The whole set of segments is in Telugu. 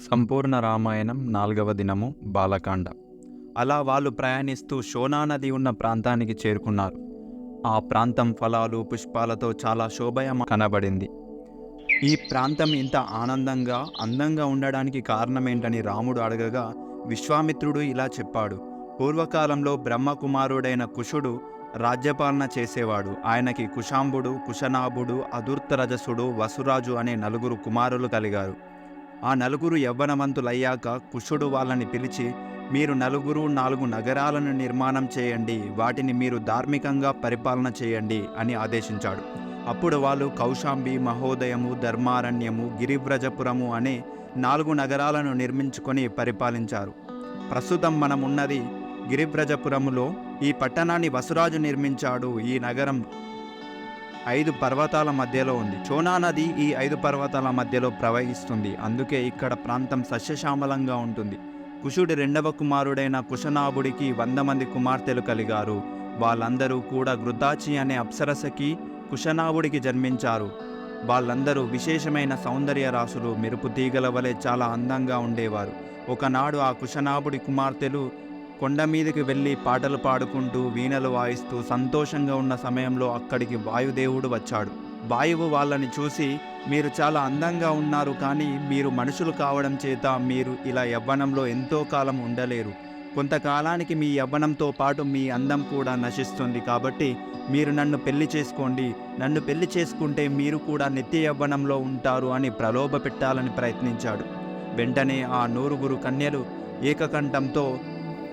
సంపూర్ణ రామాయణం నాలుగవ దినము బాలకాండ. అలా వాళ్ళు ప్రయాణిస్తూ షోనా నది ఉన్న ప్రాంతానికి చేరుకున్నారు. ఆ ప్రాంతం ఫలాలు పుష్పాలతో చాలా శోభయమ కనబడింది. ఈ ప్రాంతం ఇంత ఆనందంగా అందంగా ఉండడానికి కారణమేంటని రాముడు అడగగా విశ్వామిత్రుడు ఇలా చెప్పాడు. పూర్వకాలంలో బ్రహ్మకుమారుడైన కుషుడు రాజ్యపాలన చేసేవాడు. ఆయనకి కుశాంబుడు కుశనాభుడు అదుర్తరజసుడు వసురాజు అనే నలుగురు కుమారులు కలిగారు. ఆ నలుగురు యవ్వనవంతులయ్యాక కుషుడు వాళ్ళని పిలిచి మీరు నలుగురు నాలుగు నగరాలను నిర్మాణం చేయండి వాటిని మీరు ధార్మికంగా పరిపాలన చేయండి అని ఆదేశించాడు. అప్పుడు వాళ్ళు కౌశాంబి మహోదయము ధర్మారణ్యము గిరివ్రజపురము అనే నాలుగు నగరాలను నిర్మించుకొని పరిపాలించారు. ప్రస్తుతం మనం ఉన్నది గిరివ్రజపురములో ఈ పట్టణాన్ని వసురాజు నిర్మించాడు ఈ నగరం ఐదు పర్వతాల మధ్యలో ఉంది. చోనా నది ఈ ఐదు పర్వతాల మధ్యలో ప్రవహిస్తుంది. అందుకే ఇక్కడ ప్రాంతం సస్యశ్యామలంగా ఉంటుంది. కుషుడి రెండవ కుమారుడైన కుశనాభుడికి వంద మంది కుమార్తెలు కలిగారు. వాళ్ళందరూ కూడా గృతాచి అనే అప్సరసకి కుశనాభుడికి జన్మించారు. వాళ్ళందరూ విశేషమైన సౌందర్య రాసులు మెరుపు తీగల వలె చాలా అందంగా ఉండేవారు. ఒకనాడు ఆ కుశనాభుడి కుమార్తెలు కొండ మీదకి వెళ్ళి పాటలు పాడుకుంటూ వీణలు వాయిస్తూ సంతోషంగా ఉన్న సమయంలో అక్కడికి వాయుదేవుడు వచ్చాడు. వాయువు వాళ్ళని చూసి మీరు చాలా అందంగా ఉన్నారు కానీ మీరు మనుషులు కావడం చేత మీరు ఇలా యవ్వనంలో ఎంతో కాలం ఉండలేరు. కొంతకాలానికి మీ యవ్వనంతో పాటు మీ అందం కూడా నశిస్తుంది కాబట్టి మీరు నన్ను పెళ్ళి చేసుకోండి. నన్ను పెళ్ళి చేసుకుంటే మీరు కూడా నిత్య యవ్వనంలో ఉంటారు అని ప్రలోభ పెట్టాలని ప్రయత్నించాడు. వెంటనే ఆ నూరుగురు కన్యలు ఏకకంఠంతో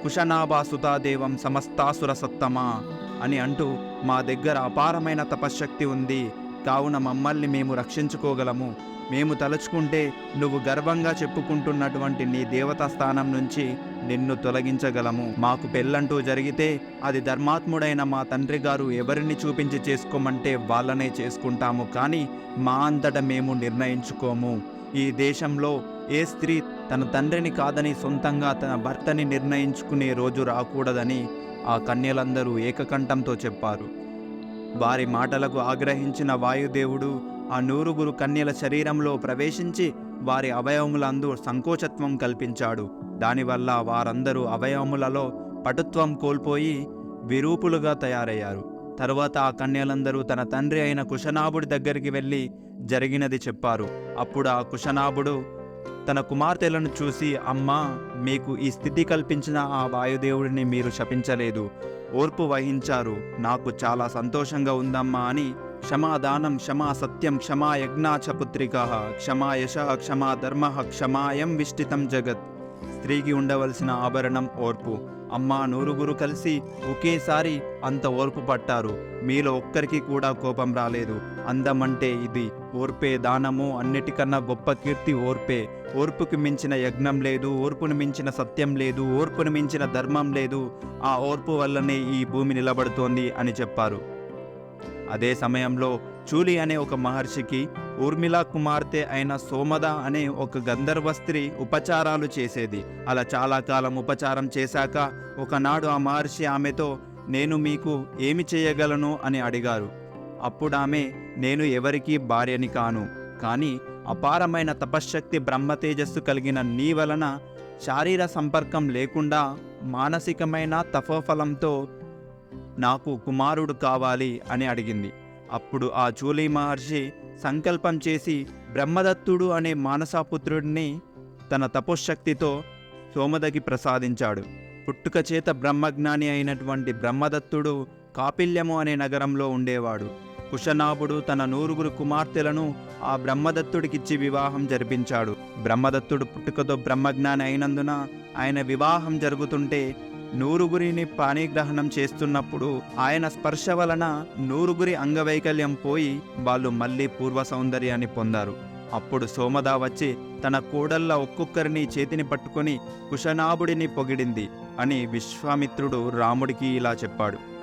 కుశనాభాసుతాదేవం సమస్తాసుర సత్తమా అని అంటూ మా దగ్గర అపారమైన తపశ్శక్తి ఉంది. కావున మమ్మల్ని మేము రక్షించుకోగలము. మేము తలుచుకుంటే నువ్వు గర్వంగా చెప్పుకుంటున్నటువంటి నీ దేవతా స్థానం నుంచి నిన్ను తొలగించగలము. మాకు పెళ్ళంటూ జరిగితే అది ధర్మాత్ముడైన మా తండ్రి గారు ఎవరిని చూపించి చేసుకోమంటే వాళ్ళనే చేసుకుంటాము. కానీ మా అంతట మేము నిర్ణయించుకోము. ఈ దేశంలో ఏ స్త్రీ తన తండ్రిని కాదని సొంతంగా తన భర్తని నిర్ణయించుకునే రోజు రాకూడదని ఆ కన్యలందరూ ఏకకంఠంతో చెప్పారు. వారి మాటలకు ఆగ్రహించిన వాయుదేవుడు ఆ నూరుగురు కన్యల శరీరంలో ప్రవేశించి వారి అవయవములందు సంకోచత్వం కల్పించాడు. దానివల్ల వారందరూ అవయవములలో పటుత్వం కోల్పోయి విరూపులుగా తయారయ్యారు. తరువాత ఆ కన్యలందరూ తన తండ్రి అయిన కుశనాభుడి దగ్గరికి వెళ్ళి జరిగినది చెప్పారు. అప్పుడు ఆ కుశనాభుడు తన కుమార్తెలను చూసి అమ్మా మీకు ఈ స్థితి కల్పించిన ఆ వాయుదేవుడిని మీరు శపించలేదు. ఓర్పు వహించారు. నాకు చాలా సంతోషంగా ఉందమ్మా అని క్షమాదానం క్షమా సత్యం క్షమా యజ్ఞాచ పుత్రిక క్షమా యశ క్షమా ధర్మ క్షమాయం విష్టితం జగత్. స్త్రీకి ఉండవలసిన ఆభరణం ఓర్పు. అమ్మ నూరుగురు కలిసి ఒకేసారి అంత ఓర్పు పట్టారు. మీలో ఒక్కరికి కూడా కోపం రాలేదు. అందమంటే ఇది ఓర్పే దానము అన్నిటికన్నా గొప్ప కీర్తి ఓర్పే. ఓర్పుకి మించిన యజ్ఞం లేదు ఓర్పును మించిన సత్యం లేదు ఓర్పును మించిన ధర్మం లేదు. ఆ ఓర్పు వల్లనే ఈ భూమి నిలబడుతోంది అని చెప్పారు. అదే సమయంలో చూలి అనే ఒక మహర్షికి ఊర్మిళ కుమార్తె అయిన సోమద అనే ఒక గంధర్వ స్త్రీ ఉపచారాలు చేసేది. అలా చాలా కాలం ఉపచారం చేశాక ఒకనాడు ఆ మహర్షి ఆమెతో నేను మీకు ఏమి చేయగలను? అని అడిగారు. అప్పుడు ఆమె నేను ఎవరికీ భార్యని కాను. కానీ అపారమైన తపశ్శక్తి బ్రహ్మతేజస్సు కలిగిన నీ వలన శారీర సంపర్కం లేకుండా మానసికమైన తపోఫలంతో నాకు కుమారుడు కావాలి అని అడిగింది. అప్పుడు ఆ చూలి మహర్షి సంకల్పం చేసి బ్రహ్మదత్తుడు అనే మానసాపుత్రుడిని తన తపశ్శక్తితో సోమదకి ప్రసాదించాడు. పుట్టుక చేత బ్రహ్మజ్ఞాని అయినటువంటి బ్రహ్మదత్తుడు కాపిల్యము అనే నగరంలో ఉండేవాడు. కుశనాభుడు తన నూరుగురు కుమార్తెలను ఆ బ్రహ్మదత్తుడికిచ్చి వివాహం జరిపించాడు. బ్రహ్మదత్తుడు పుట్టుకతో బ్రహ్మజ్ఞాని అయినందున ఆయన వివాహం జరుగుతుంటే నూరుగురిని పాణిగ్రహణం చేస్తున్నప్పుడు ఆయన స్పర్శ వలన నూరుగురి అంగవైకల్యం పోయి వాళ్ళు మళ్ళీ పూర్వ సౌందర్యాన్ని పొందారు. అప్పుడు సోమద వచ్చి తన కోడళ్ళ ఒక్కొక్కరిని చేతిని పట్టుకొని కుశనాభుడిని పొగిడింది అని విశ్వామిత్రుడు రాముడికి ఇలా చెప్పాడు.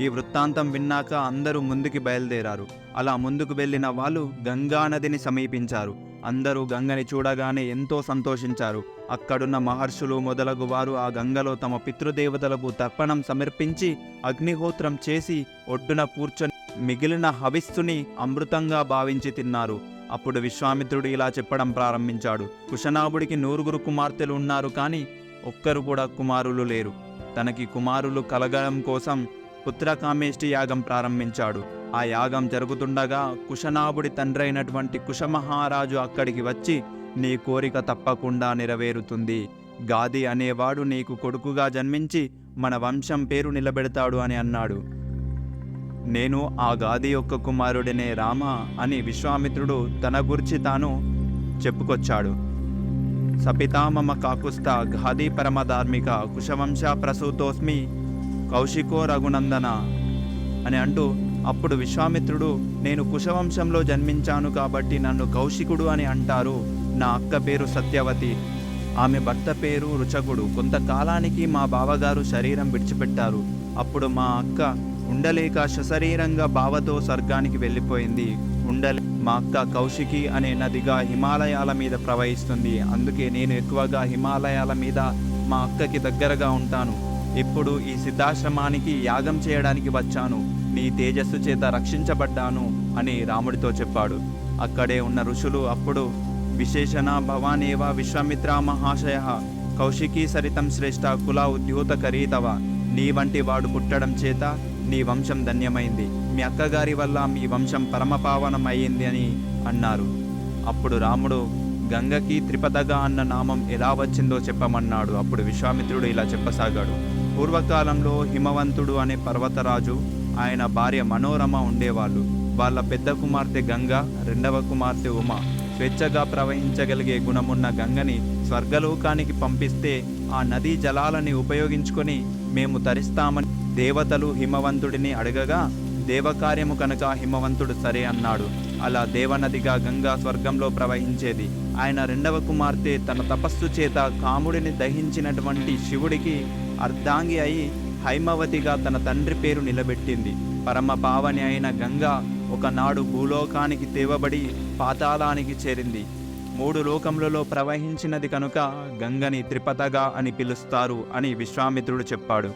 ఈ వృత్తాంతం విన్నాక అందరూ ముందుకి బయలుదేరారు. అలా ముందుకు వెళ్ళిన వాళ్ళు గంగా నదిని సమీపించారు. అందరూ గంగని చూడగానే ఎంతో సంతోషించారు. అక్కడున్న మహర్షులు మొదలగు వారు ఆ గంగలో తమ పితృదేవతలకు తర్పణం సమర్పించి అగ్నిహోత్రం చేసి ఒడ్డున కూర్చొని మిగిలిన హవిస్సుని అమృతంగా భావించి తిన్నారు. అప్పుడు విశ్వామిత్రుడు ఇలా చెప్పడం ప్రారంభించాడు. కుశనాభుడికి నూరుగురు కుమార్తెలు ఉన్నారు కానీ ఒక్కరు కూడా కుమారులు లేరు. తనకి కుమారులు కలగడం కోసం పుత్రకామేష్టి యాగం ప్రారంభించాడు. ఆ యాగం జరుగుతుండగా కుశనాభుడి తండ్రి అయినటువంటి కుశమహారాజు అక్కడికి వచ్చి నీ కోరిక తప్పకుండా నెరవేరుతుంది. గాది అనేవాడు నీకు కొడుకుగా జన్మించి మన వంశం పేరు నిలబెడతాడు అని అన్నాడు. నేను ఆ గాది యొక్క కుమారుడినే రామ అని విశ్వామిత్రుడు తన గురించి తాను చెప్పుకొచ్చాడు. సపితామమ కాకుస్త గాది పరమధార్మిక కుశవంశ ప్రసూతోస్మి కౌశికో రఘునందన అని అంటూ అప్పుడు విశ్వామిత్రుడు నేను కుశవంశంలో జన్మించాను కాబట్టి నన్ను కౌశికుడు అని అంటారు నా అక్క పేరు సత్యవతి. ఆమె భర్త పేరు రుచకుడు. కొంతకాలానికి మా బావగారు శరీరం విడిచిపెట్టారు. అప్పుడు మా అక్క ఉండలేక సశరీరంగా బావతో స్వర్గానికి వెళ్ళిపోయింది. ఉండలే మా అక్క కౌశికి అనే నదిగా హిమాలయాల మీద ప్రవహిస్తుంది. అందుకే నేను ఎక్కువగా హిమాలయాల మీద మా అక్కకి దగ్గరగా ఉంటాను. ఇప్పుడు ఈ సిద్ధాశ్రమానికి యాగం చేయడానికి వచ్చాను. నీ తేజస్సు చేత రక్షించబడ్డాను అని రాముడితో చెప్పాడు. అక్కడే ఉన్న ఋషులు అప్పుడు విశేషణ భవానేవ విశ్వామిత్ర మహాశయ కౌశికీ సరితం శ్రేష్ఠ కుల ఉద్యోత కరీతవ నీ వంటి వాడు పుట్టడం చేత నీ వంశం ధన్యమైంది. మీ అక్కగారి వల్ల మీ వంశం పరమపావనం అయ్యింది అని అన్నారు. అప్పుడు రాముడు గంగకి త్రిపదగా అన్న నామం ఎలా వచ్చిందో చెప్పమన్నాడు. అప్పుడు విశ్వామిత్రుడు ఇలా చెప్పసాగాడు. పూర్వకాలంలో హిమవంతుడు అనే పర్వతరాజు ఆయన భార్య మనోరమ ఉండేవాళ్ళు. వాళ్ళ పెద్ద కుమార్తె గంగ రెండవ కుమార్తె ఉమ స్వేచ్ఛగా ప్రవహించగలిగే గుణమున్న గంగని స్వర్గలోకానికి పంపిస్తే ఆ నదీ జలాలని ఉపయోగించుకొని మేము తరిస్తామని దేవతలు హిమవంతుడిని అడగగా దేవకార్యము కనుక హిమవంతుడు సరే అన్నాడు. అలా దేవనదిగా గంగా స్వర్గంలో ప్రవహించేది. ఆయన రెండవ కుమార్తె తన తపస్సు చేత కాముడిని దహించినటువంటి శివుడికి అర్ధాంగి అయి హైమవతిగా తన తండ్రి పేరు నిలబెట్టింది. పరమ పావని అయిన గంగా ఒకనాడు భూలోకానికి తేవబడి పాతాళానికి చేరింది. మూడు లోకములలో ప్రవహించినది కనుక గంగని త్రిపతగా అని పిలుస్తారు అని విశ్వామిత్రుడు చెప్పాడు.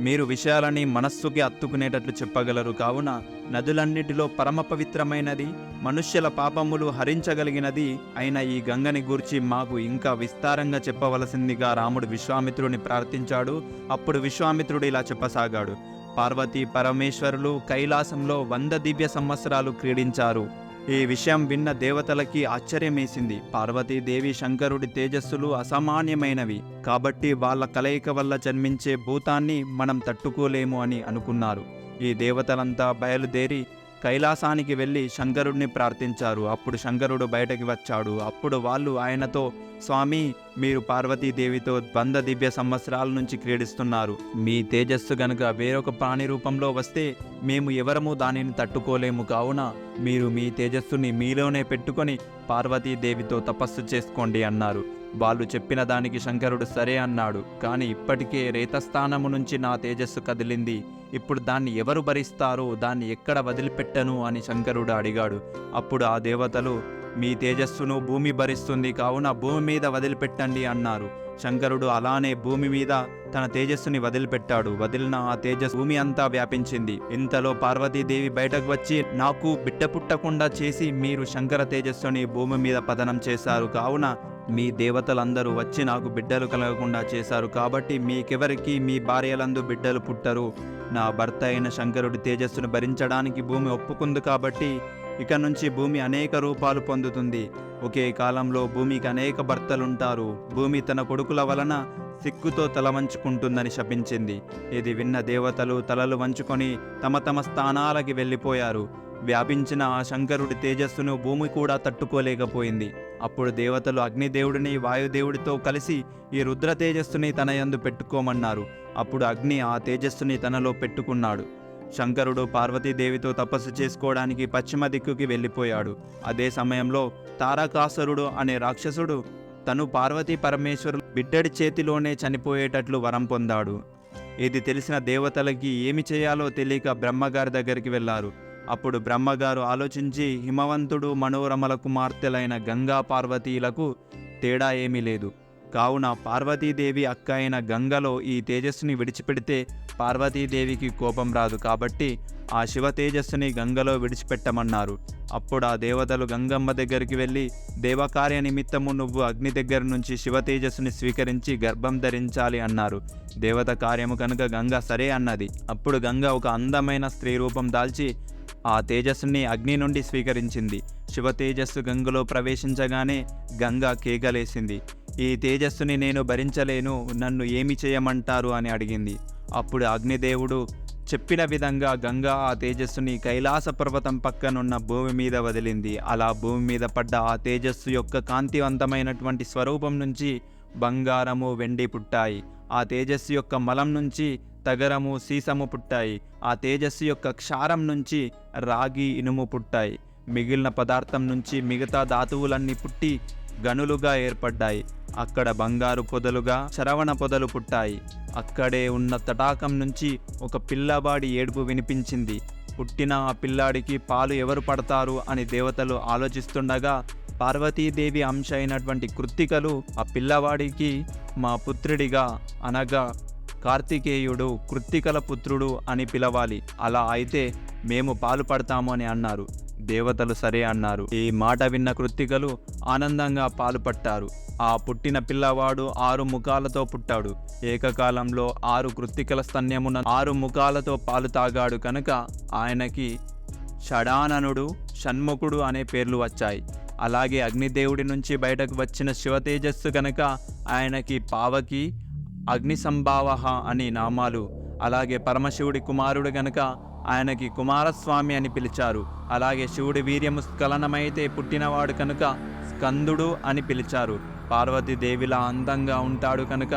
మీరు విషయాలని మనస్సుకి అత్తుకునేటట్లు చెప్పగలరు కావున నదులన్నిటిలో పరమ పవిత్రమైనది మనుష్యుల పాపములు హరించగలిగినది అయిన ఈ గంగని గూర్చి మాకు ఇంకా విస్తారంగా చెప్పవలసిందిగా రాముడు విశ్వామిత్రుడిని ప్రార్థించాడు. అప్పుడు విశ్వామిత్రుడు ఇలా చెప్పసాగాడు. పార్వతీ పరమేశ్వరులు కైలాసంలో వంద దివ్య సంవత్సరాలు క్రీడించారు. ఈ విషయం విన్న దేవతలకి ఆశ్చర్యమేసింది. పార్వతీదేవి శంకరుడి తేజస్సులు అసామాన్యమైనవి. కాబట్టి వాళ్ళ కలయిక వల్ల జన్మించే భూతాన్ని మనం తట్టుకోలేము అని అనుకున్నారు. ఈ దేవతలంతా బయలుదేరి కైలాసానికి వెళ్ళి శంకరుడిని ప్రార్థించారు. అప్పుడు శంకరుడు బయటకి వచ్చాడు. అప్పుడు వాళ్ళు ఆయనతో స్వామి మీరు పార్వతీదేవితో ద్వంద్వ దివ్య సంవత్సరాల నుంచి క్రీడిస్తున్నారు. మీ తేజస్సు గనుక వేరొక ప్రాణి రూపంలో వస్తే మేము ఎవరము దానిని తట్టుకోలేము కావున మీరు మీ తేజస్సుని మీలోనే పెట్టుకొని పార్వతీదేవితో తపస్సు చేసుకోండి అన్నారు. వాళ్ళు చెప్పిన దానికి శంకరుడు సరే అన్నాడు. కానీ ఇప్పటికే రేతస్థానము నుంచి నా తేజస్సు కదిలింది. ఇప్పుడు దాన్ని ఎవరు భరిస్తారో దాన్ని ఎక్కడ వదిలిపెట్టను అని శంకరుడు అడిగాడు. అప్పుడు ఆ దేవతలు మీ తేజస్సును భూమి భరిస్తుంది కావున భూమి మీద వదిలిపెట్టండి అన్నారు. శంకరుడు అలానే భూమి మీద తన తేజస్సుని వదిలిపెట్టాడు. వదిలిన ఆ తేజస్సు భూమి అంతా వ్యాపించింది. ఇంతలో పార్వతీదేవి బయటకు వచ్చి నాకు బిడ్డ పుట్టకుండా చేసి మీరు శంకర తేజస్సుని భూమి మీద పతనం చేశారు. కావున మీ దేవతలందరూ వచ్చి నాకు బిడ్డలు కలగకుండా చేశారు. కాబట్టి మీకెవరికి మీ భార్యలందు బిడ్డలు పుట్టరు. నా భర్త అయిన శంకరుడి తేజస్సును భరించడానికి భూమి ఒప్పుకుంది కాబట్టి ఇక నుంచి భూమి అనేక రూపాలు పొందుతుంది. ఒకే కాలంలో భూమికి అనేక భర్తలుంటారు. భూమి తన కొడుకుల వలన సిక్కుతో తల వంచుకుంటుందని శపించింది. ఇది విన్న దేవతలు తలలు వంచుకొని తమ తమ స్థానాలకి వెళ్ళిపోయారు. వ్యాపించిన ఆ శంకరుడి తేజస్సును భూమి కూడా తట్టుకోలేకపోయింది. అప్పుడు దేవతలు అగ్నిదేవుడిని వాయుదేవుడితో కలిసి ఈ రుద్ర తేజస్సుని తన యందు పెట్టుకోమన్నారు. అప్పుడు అగ్ని ఆ తేజస్సుని తనలో పెట్టుకున్నాడు. శంకరుడు పార్వతీదేవితో తపస్సు చేసుకోవడానికి పశ్చిమ దిక్కుకి వెళ్ళిపోయాడు. అదే సమయంలో తారకాసురుడు అనే రాక్షసుడు తను పార్వతీ పరమేశ్వరు బిడ్డడి చేతిలోనే చనిపోయేటట్లు వరం పొందాడు. ఇది తెలిసిన దేవతలకి ఏమి చేయాలో తెలియక బ్రహ్మగారి దగ్గరికి వెళ్ళారు అప్పుడు బ్రహ్మగారు ఆలోచించి హిమవంతుడు మనోరమల కుమార్తెలైన గంగా పార్వతీలకు తేడా ఏమీ లేదు. కావున పార్వతీదేవి అక్క అయిన గంగలో ఈ తేజస్సుని విడిచిపెడితే పార్వతీదేవికి కోపం రాదు కాబట్టి ఆ శివ తేజస్సుని గంగలో విడిచిపెట్టమన్నారు. అప్పుడు ఆ దేవతలు గంగమ్మ దగ్గరికి వెళ్ళి దేవకార్య నిమిత్తము నువ్వు అగ్ని దగ్గర నుంచి శివ తేజస్సుని స్వీకరించి గర్భం ధరించాలి అన్నారు. దేవత కార్యము కనుక గంగ సరే అన్నది. అప్పుడు గంగ ఒక అందమైన స్త్రీ రూపం దాల్చి ఆ తేజస్సుని అగ్ని నుండి స్వీకరించింది. శివ తేజస్సు గంగలో ప్రవేశించగానే గంగ కేకలేసింది. ఈ తేజస్సుని నేను భరించలేను నన్ను ఏమి చేయమంటారు అని అడిగింది. అప్పుడు అగ్నిదేవుడు చెప్పిన విధంగా గంగా ఆ తేజస్సుని కైలాస పర్వతం పక్కనున్న భూమి మీద వదిలింది. అలా భూమి మీద పడ్డ ఆ తేజస్సు యొక్క కాంతివంతమైనటువంటి స్వరూపం నుంచి బంగారము వెండి పుట్టాయి. ఆ తేజస్సు యొక్క మలం నుంచి తగరము సీసము పుట్టాయి. ఆ తేజస్సు యొక్క క్షారం నుంచి రాగి ఇనుము పుట్టాయి. మిగిలిన పదార్థం నుంచి మిగతా ధాతువులన్నీ పుట్టి గనులుగా ఏర్పడ్డాయి. అక్కడ బంగారు పొదలుగా శరవణ పొదలు పుట్టాయి. అక్కడే ఉన్న తటాకం నుంచి ఒక పిల్లవాడి ఏడుపు వినిపించింది. పుట్టిన ఆ పిల్లాడికి పాలు ఎవరు పడతారు అని దేవతలు ఆలోచిస్తుండగా పార్వతీదేవి అంశ అయినటువంటి కృత్తికలు ఆ పిల్లవాడికి మా పుత్రుడిగా అనగా కార్తికేయుడు కృత్తికల పుత్రుడు అని పిలవాలి. అలా అయితే మేము పాలు పడతాము అని అన్నారు. దేవతలు సరే అన్నారు. ఈ మాట విన్న కృత్తికలు ఆనందంగా పాలుపట్టారు. ఆ పుట్టిన పిల్లవాడు ఆరు ముఖాలతో పుట్టాడు. ఏకకాలంలో ఆరు కృత్తికల స్తన్యమున ఆరు ముఖాలతో పాలు తాగాడు కనుక ఆయనకి షడాననుడు షణ్ముఖుడు అనే పేర్లు వచ్చాయి. అలాగే అగ్నిదేవుడి నుంచి బయటకు వచ్చిన శివతేజస్సు కనుక ఆయనకి పావకి అగ్ని సంభావహ అని నామాలు. అలాగే పరమశివుడి కుమారుడు గనక ఆయనకి కుమారస్వామి అని పిలిచారు. అలాగే శివుడి వీర్యము స్ఖలనమైతే పుట్టినవాడు కనుక స్కందుడు అని పిలిచారు. పార్వతీదేవిలా అందంగా ఉంటాడు కనుక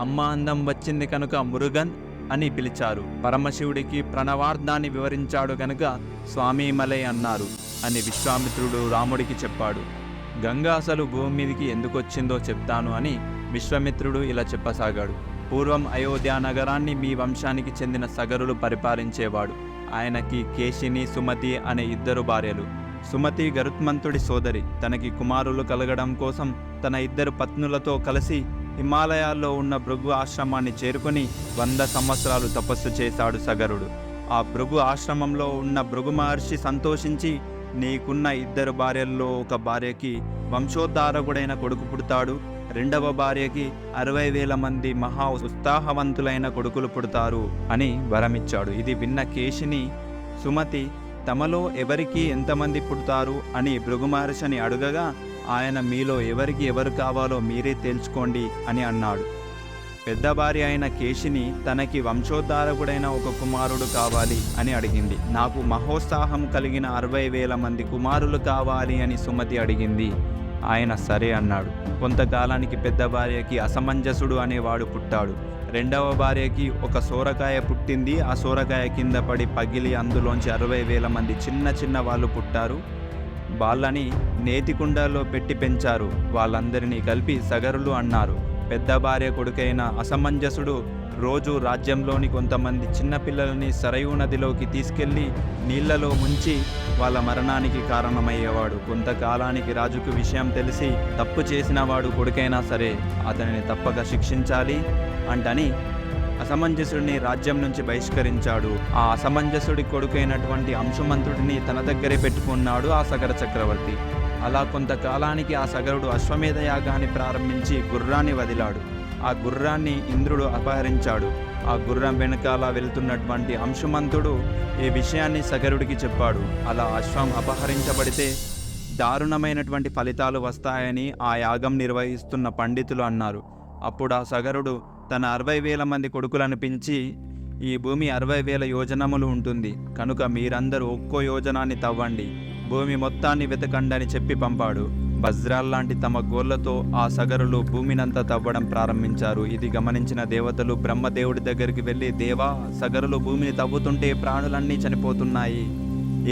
అమ్మ అందం వచ్చింది కనుక మురుగన్ అని పిలిచారు. పరమశివుడికి ప్రణవార్థాన్ని వివరించాడు కనుక స్వామి మలై అన్నారు అని విశ్వామిత్రుడు రాముడికి చెప్పాడు. గంగ అసలు భూమి మీదికి ఎందుకొచ్చిందో చెప్తాను అని విశ్వామిత్రుడు ఇలా చెప్పసాగాడు. పూర్వం అయోధ్య నగరాన్ని మీ వంశానికి చెందిన సగరులు పరిపాలించేవాడు. ఆయనకి కేశిని సుమతి అనే ఇద్దరు భార్యలు. సుమతి గరుత్మంతుడి సోదరి. తనకి కుమారులు కలగడం కోసం తన ఇద్దరు పత్నులతో కలిసి హిమాలయాల్లో ఉన్న భృగు ఆశ్రమాన్ని చేరుకొని వంద సంవత్సరాలు తపస్సు చేశాడు సగరుడు. ఆ భృగు ఆశ్రమంలో ఉన్న భృగు మహర్షి సంతోషించి నీకున్న ఇద్దరు భార్యల్లో ఒక భార్యకి వంశోద్ధారకుడైన కొడుకు పుడతాడు. రెండవ భార్యకి అరవై వేల మంది మహా ఉత్సాహవంతులైన కొడుకులు పుడతారు అని వరమిచ్చాడు. ఇది విన్న కేశిని సుమతి తమలో ఎవరికి ఎంతమంది పుడతారు? అని భృగుమహర్షిని అడుగగా ఆయన మీలో ఎవరికి ఎవరు కావాలో మీరే తేల్చుకోండి అని అన్నాడు. పెద్ద భార్య అయిన కేశిని తనకి వంశోద్ధారకుడైన ఒక కుమారుడు కావాలి అని అడిగింది. నాకు మహోత్సాహం కలిగిన అరవై వేల మంది కుమారులు కావాలి అని సుమతి అడిగింది. ఆయన సరే అన్నాడు. కొంతకాలానికి పెద్ద భార్యకి అసమంజసుడు అనేవాడు పుట్టాడు. రెండవ భార్యకి ఒక సోరకాయ పుట్టింది. ఆ సోరకాయ కింద పడి పగిలి అందులోంచి అరవై వేల మంది చిన్న చిన్న వాళ్ళు పుట్టారు. వాళ్ళని నేతికుండలో పెట్టి పెంచారు. వాళ్ళందరినీ కలిపి సగరులు అన్నారు. పెద్ద భార్య కొడుకైన అసమంజసుడు రోజు రాజ్యంలోని కొంతమంది చిన్నపిల్లలని సరయూ నదిలోకి తీసుకెళ్ళి నీళ్ళలో ముంచి వాళ్ళ మరణానికి కారణమయ్యేవాడు. కొంతకాలానికి రాజుకు విషయం తెలిసి తప్పు చేసిన వాడు కొడుకైనా సరే అతనిని తప్పక శిక్షించాలి అంటని అసమంజసుడిని రాజ్యం నుంచి బహిష్కరించాడు. ఆ అసమంజసుడి కొడుకైనటువంటి అంశుమంతుడిని తన దగ్గరే పెట్టుకున్నాడు ఆ సగర చక్రవర్తి. అలా కొంతకాలానికి ఆ సగరుడు అశ్వమేధ యాగాన్ని ప్రారంభించి గుర్రాన్ని వదిలాడు. ఆ గుర్రాన్ని ఇంద్రుడు అపహరించాడు. ఆ గుర్రం వెనకాల వెళ్తున్నటువంటి అంశుమంతుడు ఈ విషయాన్ని సగరుడికి చెప్పాడు. అలా అశ్వం అపహరించబడితే దారుణమైనటువంటి ఫలితాలు వస్తాయని ఆ యాగం నిర్వహిస్తున్న పండితులు అన్నారు. అప్పుడు ఆ సగరుడు తన అరవై వేల మంది కొడుకులను పిలిచి ఈ భూమి అరవై వేల యోజనములు ఉంటుంది. కనుక మీరందరూ ఒక్కో యోజనాన్ని తవ్వండి. భూమి మొత్తాన్ని వెతకండని చెప్పి పంపాడు. వజ్రాల్లాంటి తమ గోళ్ళతో ఆ సగరులు భూమినంతా తవ్వడం ప్రారంభించారు. ఇది గమనించిన దేవతలు బ్రహ్మదేవుడి దగ్గరికి వెళ్ళి దేవా సగరులు భూమిని తవ్వుతుంటే ప్రాణులన్నీ చనిపోతున్నాయి.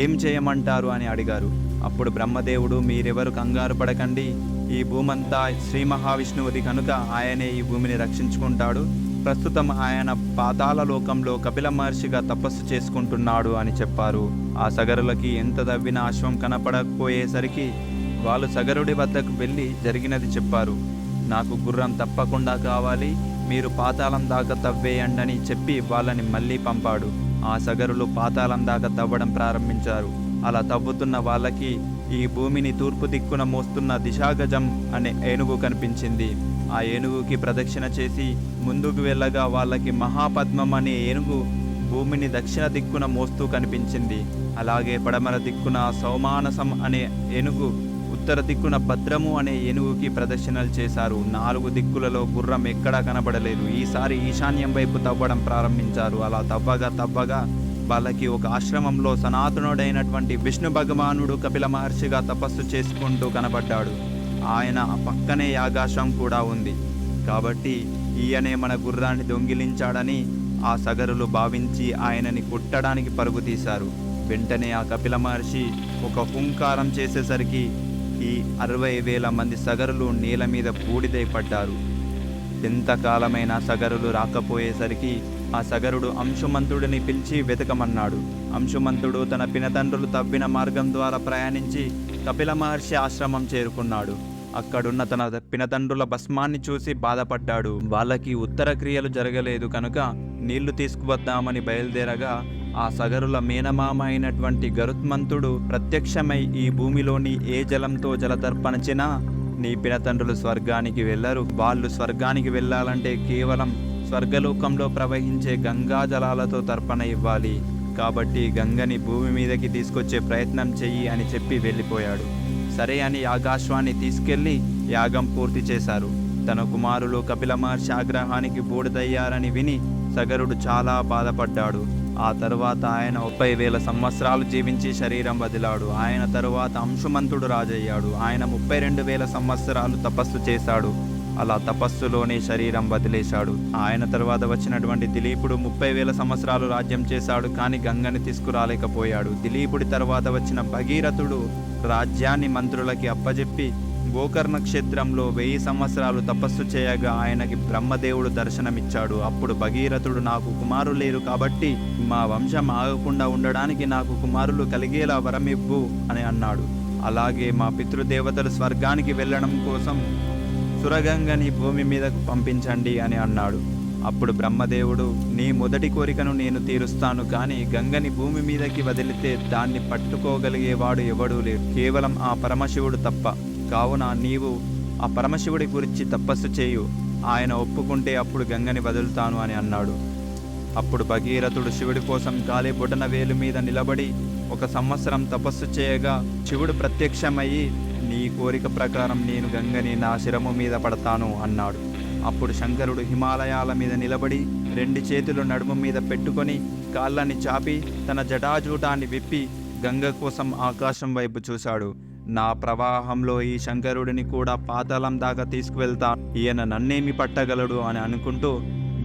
ఏం చేయమంటారు? అని అడిగారు. అప్పుడు బ్రహ్మదేవుడు మీరెవరు కంగారు పడకండి. ఈ భూమంతా శ్రీ మహావిష్ణువుది కనుక ఆయనే ఈ భూమిని రక్షించుకుంటాడు. ప్రస్తుతం ఆయన పాతాల లోకంలో కపిల మహర్షిగా తపస్సు చేసుకుంటున్నాడు అని చెప్పారు. ఆ సగరులకి ఎంత దవ్విన అశ్వం కనపడకపోయేసరికి వాళ్ళు సగరుడి వద్దకు వెళ్ళి జరిగినది చెప్పారు. నాకు గుర్రం తప్పకుండా కావాలి మీరు పాతాళం దాకా తవ్వేయండని చెప్పి వాళ్ళని మళ్ళీ పంపాడు. ఆ సగరులు పాతాళం దాకా తవ్వడం ప్రారంభించారు. అలా తవ్వుతున్న వాళ్ళకి ఈ భూమిని తూర్పు దిక్కున మోస్తున్న దిశాగజం అనే ఏనుగు కనిపించింది. ఆ ఏనుగుకి ప్రదక్షిణ చేసి ముందుకు వెళ్ళగా వాళ్ళకి మహాపద్మం అనే ఏనుగు భూమిని దక్షిణ దిక్కున మోస్తూ కనిపించింది. అలాగే పడమర దిక్కున సౌమానసం అనే ఏనుగు ఉత్తర దిక్కున భద్రము అనే ఏనుగుకి ప్రదర్శనలు చేశారు. నాలుగు దిక్కులలో గుర్రం ఎక్కడా కనబడలేదు. ఈసారి ఈశాన్యం వైపు తవ్వడం ప్రారంభించారు. అలా తవ్వగా తవ్వగా వాళ్ళకి ఒక ఆశ్రమంలో సనాతనుడైనటువంటి విష్ణు భగవానుడు కపిల మహర్షిగా తపస్సు చేసుకుంటూ కనబడ్డాడు. ఆయన పక్కనే యాగాశం కూడా ఉంది. కాబట్టి ఈయనే మన గుర్రాన్ని దొంగిలించాడని ఆ సగరులు భావించి ఆయనని కొట్టడానికి పరుగు తీశారు. వెంటనే ఆ కపిల మహర్షి ఒక హుంకారం చేసేసరికి ఈ అరవై వేల మంది సగరులు నేల మీద బూడిదై పడ్డారు. ఎంతకాలమైన సగరులు రాకపోయేసరికి ఆ సగరుడు అంశుమంతుడిని పిలిచి వెతకమన్నాడు. అంశుమంతుడు తన పినతండ్రులు తవ్విన మార్గం ద్వారా ప్రయాణించి కపిల మహర్షి ఆశ్రమం చేరుకున్నాడు. అక్కడున్న తన పినతండ్రుల భస్మాన్ని చూసి బాధపడ్డాడు. వాళ్ళకి ఉత్తర క్రియలు జరగలేదు కనుక నీళ్ళు తీసుకువద్దామని బయలుదేరగా ఆ సగరుల మేనమామ అయినటువంటి గరుత్మంతుడు ప్రత్యక్షమై ఈ భూమిలోని ఏ జలంతో జలతర్పణచినా నీ పినతండ్రులు స్వర్గానికి వెళ్ళరు. వాళ్ళు స్వర్గానికి వెళ్ళాలంటే కేవలం స్వర్గలోకంలో ప్రవహించే గంగా జలాలతో తర్పణ ఇవ్వాలి. కాబట్టి గంగని భూమి మీదకి తీసుకొచ్చే ప్రయత్నం చెయ్యి అని చెప్పి వెళ్ళిపోయాడు. సరే అని యాగాశ్వాన్ని తీసుకెళ్ళి యాగం పూర్తి చేశారు. తన కుమారులు కపిల మహర్షి ఆగ్రహానికి బూడిదయ్యారని విని సగరుడు చాలా బాధపడ్డాడు. ఆ తరువాత ఆయన ముప్పై వేల సంవత్సరాలు జీవించి శరీరం వదిలాడు. ఆయన తరువాత అంశుమంతుడు రాజయ్యాడు. ఆయన ముప్పై రెండు వేల సంవత్సరాలు తపస్సు చేశాడు. అలా తపస్సులోనే శరీరం వదిలేశాడు. ఆయన తరువాత వచ్చినటువంటి దిలీపుడు ముప్పై వేల సంవత్సరాలు రాజ్యం చేశాడు కానీ గంగని తీసుకురాలేకపోయాడు. దిలీపుడి తర్వాత వచ్చిన భగీరథుడు రాజ్యాన్ని మంత్రులకి అప్పజెప్పి గోకర్ణ క్షేత్రంలో వెయ్యి సంవత్సరాలు తపస్సు చేయగా ఆయనకి బ్రహ్మదేవుడు దర్శనమిచ్చాడు. అప్పుడు భగీరథుడు నాకు కుమారులు లేరు కాబట్టి మా వంశం ఆగకుండా ఉండడానికి నాకు కుమారులు కలిగేలా వరమివ్వు అని అన్నాడు. అలాగే మా పితృదేవతలు స్వర్గానికి వెళ్ళడం కోసం సురగంగని భూమి మీదకు పంపించండి అని అన్నాడు. అప్పుడు బ్రహ్మదేవుడు నీ మొదటి కోరికను నేను తీరుస్తాను కానీ గంగని భూమి మీదకి వదిలితే దాన్ని పట్టుకోగలిగేవాడు ఎవడూ లేడు. కేవలం ఆ పరమశివుడు తప్ప కావున నీవు ఆ పరమశివుడి గురించి తపస్సు చేయు. ఆయన ఒప్పుకుంటే అప్పుడు గంగని వదులుతాను అని అన్నాడు. అప్పుడు భగీరథుడు శివుడి కోసం కాలి బుటన వేలు మీద నిలబడి ఒక సంవత్సరం తపస్సు చేయగా శివుడు ప్రత్యక్షమయ్యి నీ కోరిక ప్రకారం నేను గంగని నా శిరము మీద పడతాను అన్నాడు. అప్పుడు శంకరుడు హిమాలయాల మీద నిలబడి రెండు చేతులు నడుము మీద పెట్టుకొని కాళ్ళని చాపి తన జటాజూటాన్ని విప్పి గంగ కోసం ఆకాశం వైపు చూశాడు. నా ప్రవాహంలో ఈ శంకరుడిని కూడా పాతాళం దాకా తీసుకువెళ్తా. ఈయన నన్నేమి పట్టగలడు అని అనుకుంటూ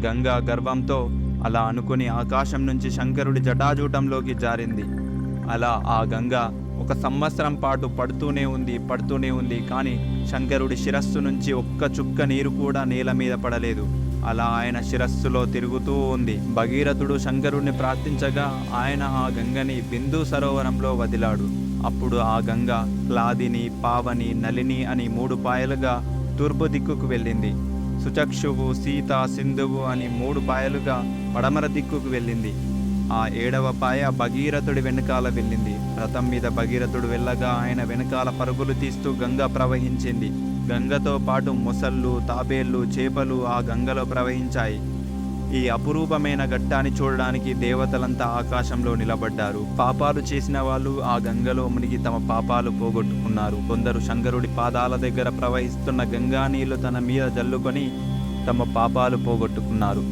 గంగా గర్వంతో అలా అనుకుని ఆకాశం నుంచి శంకరుడి జటాజూటంలోకి జారింది. అలా ఆ గంగ ఒక సంవత్సరం పాటు పడుతూనే ఉంది పడుతూనే ఉంది. కానీ శంకరుడి శిరస్సు నుంచి ఒక్క చుక్క నీరు కూడా నేల మీద పడలేదు. అలా ఆయన శిరస్సులో తిరుగుతూ ఉంది. భగీరథుడు శంకరుడిని ప్రార్థించగా ఆయన ఆ గంగని బిందు సరోవరంలో వదిలాడు. అప్పుడు ఆ గంగ క్లాదిని పావని నలిని అని మూడు పాయలుగా తూర్పు దిక్కుకు వెళ్ళింది. సుచక్షువు సీత సింధువు అని మూడు పాయలుగా పడమర దిక్కుకు వెళ్ళింది. ఆ ఏడవ పాయ భగీరథుడి వెనకాల వెళ్ళింది. రథం మీద భగీరథుడు వెళ్ళగా ఆయన వెనకాల పరుగులు తీస్తూ గంగ ప్రవహించింది. గంగతో పాటు మొసళ్ళు తాబేళ్ళు చేపలు ఆ గంగలో ప్రవహించాయి. ఈ అపురూపమైన ఘట్టాన్ని చూడడానికి దేవతలంతా ఆకాశంలో నిలబడ్డారు. పాపాలు చేసిన వాళ్ళు ఆ గంగలో మునిగి తమ పాపాలు పోగొట్టుకున్నారు. కొందరు శంకరుడి పాదాల దగ్గర ప్రవహిస్తున్న గంగా నీళ్ళు తన మీద జల్లుకొని తమ పాపాలు పోగొట్టుకున్నారు.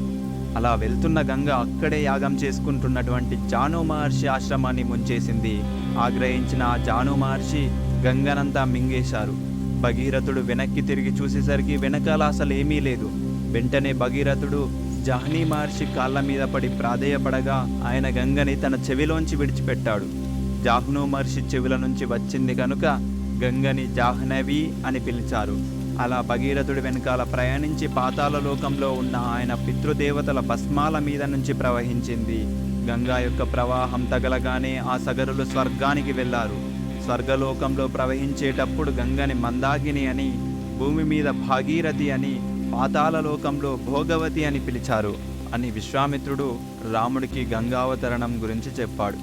అలా వెళ్తున్న గంగ అక్కడే యాగం చేసుకుంటున్నటువంటి జాను మహర్షి ఆశ్రమాన్ని ముంచేసింది. ఆగ్రహించిన ఆ జాను మహర్షి గంగనంతా మింగేశారు. భగీరథుడు వెనక్కి తిరిగి చూసేసరికి వెనకాల అసలు ఏమీ లేదు. వెంటనే భగీరథుడు జాహ్నీ మహర్షి కాళ్ళ మీద పడి ప్రాధేయపడగా ఆయన గంగని తన చెవిలోంచి విడిచిపెట్టాడు. జాహ్ను మహర్షి చెవుల నుంచి వచ్చింది కనుక గంగని జాహ్నవి అని పిలిచారు. అలా భగీరథుడి వెనకాల ప్రయాణించి పాతాల లోకంలో ఉన్న ఆయన పితృదేవతల భస్మాల మీద నుంచి ప్రవహించింది. గంగా యొక్క ప్రవాహం తగలగానే ఆ సగరులు స్వర్గానికి వెళ్ళారు. స్వర్గలోకంలో ప్రవహించేటప్పుడు గంగని మందాకిని అని భూమి మీద భాగీరథి అని పాతాళలోకంలో భోగవతి అని పిలిచారు అని విశ్వామిత్రుడు రాముడికి గంగావతరణం గురించి చెప్పాడు.